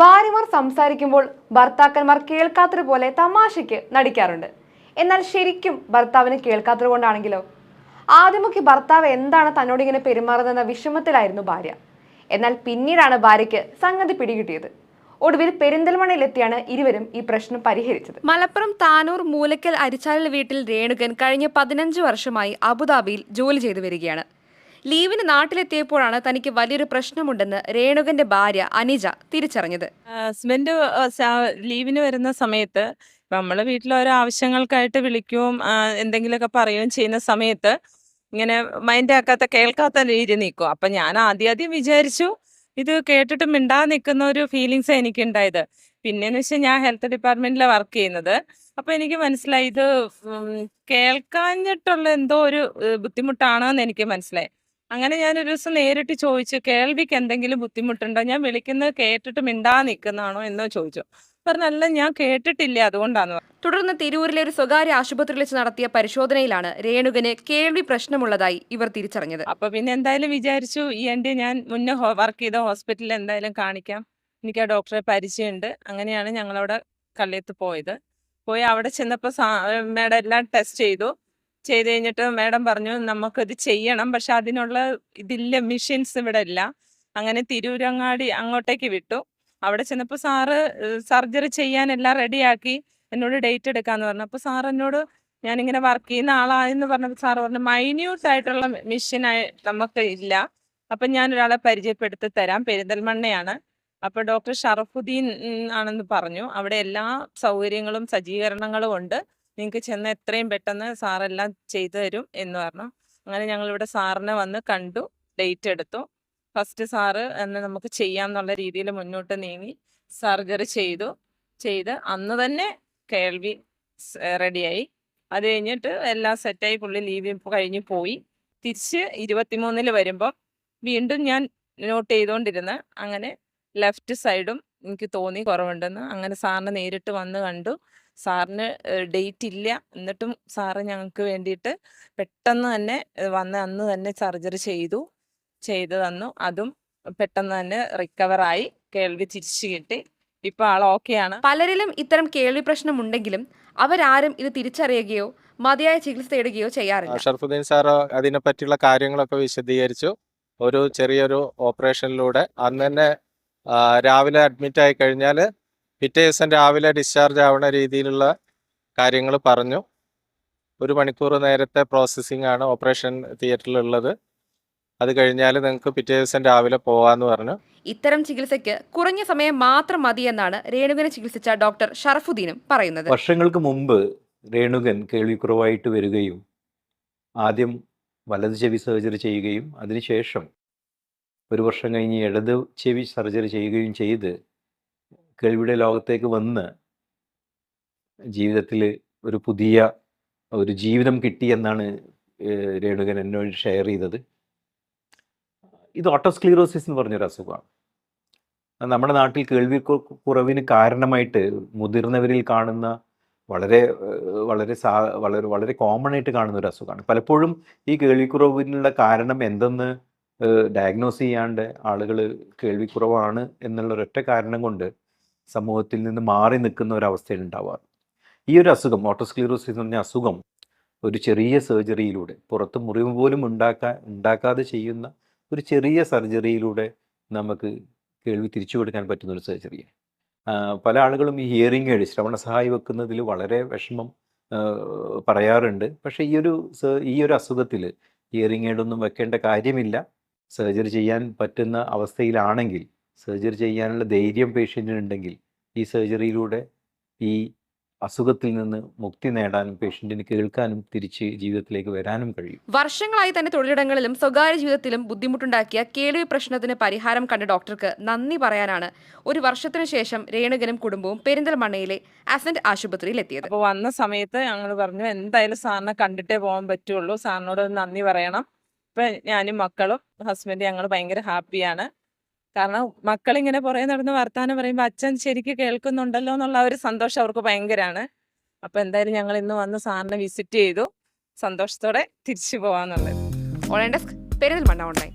ഭാര്യമാർ സംസാരിക്കുമ്പോൾ ഭർത്താക്കന്മാർ കേൾക്കാത്തതുപോലെ തമാശയ്ക്ക് നടിക്കാറുണ്ട്. എന്നാൽ ശരിക്കും ഭർത്താവിന് കേൾക്കാത്തത് കൊണ്ടാണെങ്കിലോ? ആദ്യമൊക്കെ ഭർത്താവ് എന്താണ് തന്നോട് ഇങ്ങനെ പെരുമാറുന്നതെന്ന വിഷമത്തിലായിരുന്നു ഭാര്യ. എന്നാൽ പിന്നീടാണ് ഭാര്യയ്ക്ക് സംഗതി പിടികിട്ടിയത്. ഒടുവിൽ പെരിന്തൽമണ്ണയിലെത്തിയാണ് ഇരുവരും ഈ പ്രശ്നം പരിഹരിച്ചത്. മലപ്പുറം താനൂർ മൂലക്കൽ അരിച്ചാലിൽ വീട്ടിൽ രേണുകൻ കഴിഞ്ഞ പതിനഞ്ച് വർഷമായി അബുദാബിയിൽ ജോലി ചെയ്തു വരികയാണ്. ലീവിന് നാട്ടിലെത്തിയപ്പോഴാണ് തനിക്ക് വലിയൊരു പ്രശ്നമുണ്ടെന്ന് രേണുകന്റെ ഭാര്യ അനിജ തിരിച്ചറിഞ്ഞത്. ഹസ്ബൻഡ് ലീവിന് വരുന്ന സമയത്ത് നമ്മൾ വീട്ടിൽ ഓരോ ആവശ്യങ്ങൾക്കായിട്ട് വിളിക്കുകയും എന്തെങ്കിലുമൊക്കെ പറയുകയും ചെയ്യുന്ന സമയത്ത് ഇങ്ങനെ മൈൻഡ് ആക്കാത്ത കേൾക്കാത്ത രീതി നിൽക്കും അപ്പം ഞാൻ ആദ്യം ആദ്യം വിചാരിച്ചു ഇത് കേട്ടിട്ട് മിണ്ടാ നിൽക്കുന്ന ഒരു ഫീലിങ്സ് എനിക്ക് ഉണ്ടായത് പിന്നെന്ന് വെച്ചാൽ ഞാൻ ഹെൽത്ത് ഡിപ്പാർട്ട്മെന്റിലാണ് വർക്ക് ചെയ്യുന്നത്. അപ്പോൾ എനിക്ക് മനസ്സിലായി ഇത് കേൾക്കാഞ്ഞിട്ടുള്ള എന്തോ ഒരു ബുദ്ധിമുട്ടാണോ എന്ന് എനിക്ക് മനസ്സിലായി. അങ്ങനെ ഞാൻ ഒരു ദിവസം നേരിട്ട് ചോദിച്ചു കേൾവിക്ക് എന്തെങ്കിലും ബുദ്ധിമുട്ടുണ്ടോ? ഞാൻ വിളിക്കുന്നത് കേട്ടിട്ട് മിണ്ടാ നിൽക്കുന്നതാണോ എന്നോ ചോദിച്ചു. പറഞ്ഞല്ല ഞാൻ കേട്ടിട്ടില്ല അതുകൊണ്ടാണ് തുടർന്ന് തിരൂരിലെ ഒരു സ്വകാര്യ ആശുപത്രിയിൽ വെച്ച് നടത്തിയ പരിശോധനയിലാണ് രേണുകന് കേൾവി പ്രശ്നമുള്ളതായി ഇവർ തിരിച്ചറിഞ്ഞത്. അപ്പൊ പിന്നെ എന്തായാലും വിചാരിച്ചു ഈ എന്റെ ഞാൻ മുന്നേ വർക്ക് ചെയ്ത ഹോസ്പിറ്റലിൽ എന്തായാലും കാണിക്കാം. എനിക്ക് ആ ഡോക്ടറെ പരിചയമുണ്ട്. അങ്ങനെയാണ് ഞങ്ങളവിടെ കല്ലയത്ത് പോയത്. പോയി അവിടെ ചെന്നപ്പോൾ മേഡം എല്ലാം ടെസ്റ്റ് ചെയ്തു. ചെയ്ത് കഴിഞ്ഞിട്ട് മാഡം പറഞ്ഞു നമുക്കത് ചെയ്യണം. പക്ഷെ അതിനുള്ള ഇതില്ല മെഷീൻസ് ഇവിടെ ഇല്ല അങ്ങനെ തിരൂരങ്ങാടി അങ്ങോട്ടേക്ക് വിട്ടു. അവിടെ ചെന്നപ്പോൾ സാറ് സർജറി ചെയ്യാൻ എല്ലാം റെഡിയാക്കി എന്നോട് ഡേറ്റ് എടുക്കാന്ന് പറഞ്ഞു. അപ്പോൾ സാർ എന്നോട് ഞാനിങ്ങനെ വർക്ക് ചെയ്യുന്ന ആളായെന്ന് പറഞ്ഞപ്പോൾ സാറ് പറഞ്ഞു മൈന്യൂട്ട് ആയിട്ടുള്ള മെഷീനായി നമുക്ക് ഇല്ല. അപ്പം ഞാൻ ഒരാളെ പരിചയപ്പെടുത്തി തരാം. പെരിന്തൽമണ്ണയാണ്. അപ്പോൾ ഡോക്ടർ ഷറഫുദ്ദീൻ ആണെന്ന് പറഞ്ഞു. അവിടെ എല്ലാ സൗകര്യങ്ങളും സജ്ജീകരണങ്ങളും ഉണ്ട്. നിങ്ങൾക്ക് ചെന്ന് എത്രയും പെട്ടെന്ന് സാറെല്ലാം ചെയ്തു തരും എന്ന് പറഞ്ഞു. അങ്ങനെ ഞങ്ങൾ ഇവിടെ സാറിനെ വന്ന് കണ്ടു ഡേറ്റ് എടുത്തു. ഫസ്റ്റ് സാറ് എന്ന് നമുക്ക് ചെയ്യാം എന്നുള്ള രീതിയിൽ മുന്നോട്ട് നീങ്ങി സർജറി ചെയ്തു. ചെയ്ത് അന്ന് തന്നെ കേൾവി റെഡിയായി. അത് കഴിഞ്ഞിട്ട് എല്ലാം സെറ്റായി പുള്ളി ലീവ് കഴിഞ്ഞ് പോയി. തിരിച്ച് ഇരുപത്തിമൂന്നിൽ വരുമ്പോൾ വീണ്ടും ഞാൻ നോട്ട് ചെയ്തുകൊണ്ടിരുന്ന് അങ്ങനെ ലെഫ്റ്റ് സൈഡും എനിക്ക് തോന്നി കുറവുണ്ടെന്ന്. അങ്ങനെ സാറിനെ നേരിട്ട് വന്ന് കണ്ടു. സാറിന് ഡേറ്റ് ഇല്ല എന്നിട്ടും സാറ് ഞങ്ങൾക്ക് വേണ്ടിയിട്ട് പെട്ടെന്ന് തന്നെ വന്ന് അന്ന് തന്നെ സർജറി ചെയ്തു. ചെയ്തു തന്നു. അതും പെട്ടെന്ന് തന്നെ റിക്കവറായി. കേൾവി തിരിച്ചു കിട്ടി. ഇപ്പൊ ആൾ ഓക്കെയാണ്. പലരിലും ഇത്തരം കേൾവി പ്രശ്നം പ്രശ്നമുണ്ടെങ്കിലും അവരാരും ഇത് തിരിച്ചറിയുകയോ മതിയായ ചികിത്സ തേടുകയോ ചെയ്യാറില്ല. ഷർഫുദ്ദീൻ സാറ് അതിനെ പറ്റിയുള്ള കാര്യങ്ങളൊക്കെ വിശദീകരിച്ചു. ഒരു ചെറിയൊരു ഓപ്പറേഷനിലൂടെ. അന്ന് തന്നെ രാവിലെ അഡ്മിറ്റ് ആയി കഴിഞ്ഞാൽ പിറ്റേ ദിവസം രാവിലെ ഡിസ്ചാർജ് ആവുന്ന രീതിയിലുള്ള കാര്യങ്ങൾ പറഞ്ഞു. ഒരു മണിക്കൂർ നേരത്തെ പ്രോസസ്സിംഗ് ആണ് ഓപ്പറേഷൻ തിയേറ്ററിലുള്ളത് അത് കഴിഞ്ഞാൽ നിങ്ങൾക്ക് പിറ്റേ ദിവസം രാവിലെ പോവാന്ന് പറഞ്ഞു. ഇത്തരം ചികിത്സയ്ക്ക് കുറഞ്ഞ സമയം മാത്രം മതിയെന്നാണ് രേണുകനെ ചികിത്സിച്ച ഡോക്ടർ ഷറഫുദ്ദീനും പറയുന്നത്. വർഷങ്ങൾക്ക് മുമ്പ് രേണുകൻ കേൾവിക്കുറവായിട്ട് വരികയും ആദ്യം വലത് ചെവി സർജറി ചെയ്യുകയും അതിനുശേഷം ഒരു വർഷം കഴിഞ്ഞ് ഇടത് ചെവി സർജറി ചെയ്യുകയും ചെയ്ത് കേൾവിയുടെ ലോകത്തേക്ക് വന്ന് ജീവിതത്തിൽ ഒരു പുതിയ ഒരു ജീവിതം കിട്ടിയെന്നാണ് രേണുകൻ എന്നോട് ഷെയർ ചെയ്തത്. ഇത് ഓട്ടോസ്ക്ലീറോസിസ് എന്ന് പറഞ്ഞൊരു അസുഖമാണ്. നമ്മുടെ നാട്ടിൽ കേൾവി കുറവിന് കാരണമായിട്ട് മുതിർന്നവരിൽ കാണുന്ന വളരെ വളരെ സാ വളരെ വളരെ കോമൺ ആയിട്ട് കാണുന്ന ഒരു അസുഖമാണ്. പലപ്പോഴും ഈ കേൾവിക്കുറവിനുള്ള കാരണം എന്തെന്ന് ഡയഗ്നോസ് ചെയ്യാണ്ട് ആളുകൾ കേൾവിക്കുറവാണ് എന്നുള്ള ഒരൊറ്റ കാരണം കൊണ്ട് സമൂഹത്തിൽ നിന്ന് മാറി നിൽക്കുന്ന ഒരു അവസ്ഥയാണ് ഉണ്ടാവാറ്. ഈ ഒരു അസുഖം ഓട്ടോസ്ക്ലീറോസിസ് എന്ന് പറഞ്ഞ അസുഖം ഒരു ചെറിയ സർജറിയിലൂടെ പുറത്ത് മുറിവ് പോലും ഉണ്ടാക്കാ ഉണ്ടാക്കാതെ ചെയ്യുന്ന ഒരു ചെറിയ സർജറിയിലൂടെ നമുക്ക് കേൾവി തിരിച്ചു കൊടുക്കാൻ പറ്റുന്ന ഒരു സർജറിയാണ്. പല ആളുകളും ഈ ഹിയറിംഗ് എയ്ഡ് ശ്രവണ സഹായി വെക്കുന്നതിൽ വളരെ വിഷമം പറയാറുണ്ട്. പക്ഷേ ഈ ഒരു ഈ ഒരു അസുഖത്തിൽ ഹിയറിംഗ് എയ്ഡൊന്നും വെക്കേണ്ട കാര്യമില്ല. സർജറി ചെയ്യാൻ പറ്റുന്ന അവസ്ഥയിലാണെങ്കിൽ സർജറി ചെയ്യാനുള്ള ധൈര്യം പേഷ്യന്റിനുണ്ടെങ്കിൽ ഈ സർജറിയിലൂടെ ഈ അസുഖത്തിൽ നിന്ന് മുക്തി നേടാനും പേഷ്യന്റിന് കേൾക്കാനും തിരിച്ച് ജീവിതത്തിലേക്ക് വരാനും കഴിയും. വർഷങ്ങളായി തന്നെ തൊഴിലിടങ്ങളിലും സ്വകാര്യ ജീവിതത്തിലും ബുദ്ധിമുട്ടുണ്ടാക്കിയ കേൾവി പ്രശ്നത്തിന് പരിഹാരം കണ്ട ഡോക്ടർക്ക് നന്ദി പറയാനാണ് ഒരു വർഷത്തിന് ശേഷം രേണുകനും കുടുംബവും പെരിന്തൽമണ്ണയിലെ അസന്റ് ആശുപത്രിയിൽ എത്തിയത്. അപ്പോൾ വന്ന സമയത്ത് ഞങ്ങൾ പറഞ്ഞു എന്തായാലും സാറിനെ കണ്ടിട്ടേ പോകാൻ പറ്റുള്ളൂ. സാറിനോട് നന്ദി പറയണം. ഇപ്പം ഞാനും മക്കളും ഹസ്ബൻഡ് ഞങ്ങൾ ഭയങ്കര ഹാപ്പിയാണ്. കാരണം മക്കളിങ്ങനെ പുറകെ നടന്ന് വർത്താനം പറയുമ്പോൾ അച്ഛൻ ശരിക്ക് കേൾക്കുന്നുണ്ടല്ലോ എന്നുള്ള ഒരു സന്തോഷം അവർക്ക് ഭയങ്കരമാണ് അപ്പോൾ എന്തായാലും ഞങ്ങൾ ഇന്ന് വന്ന് സാറിനെ വിസിറ്റ് ചെയ്തു. സന്തോഷത്തോടെ തിരിച്ചു പോകാന്നുള്ളത് ഓൺലൈൻ ഡെസ്ക് പെരിന്തൽമണ്ണ ഓൺലൈൻ.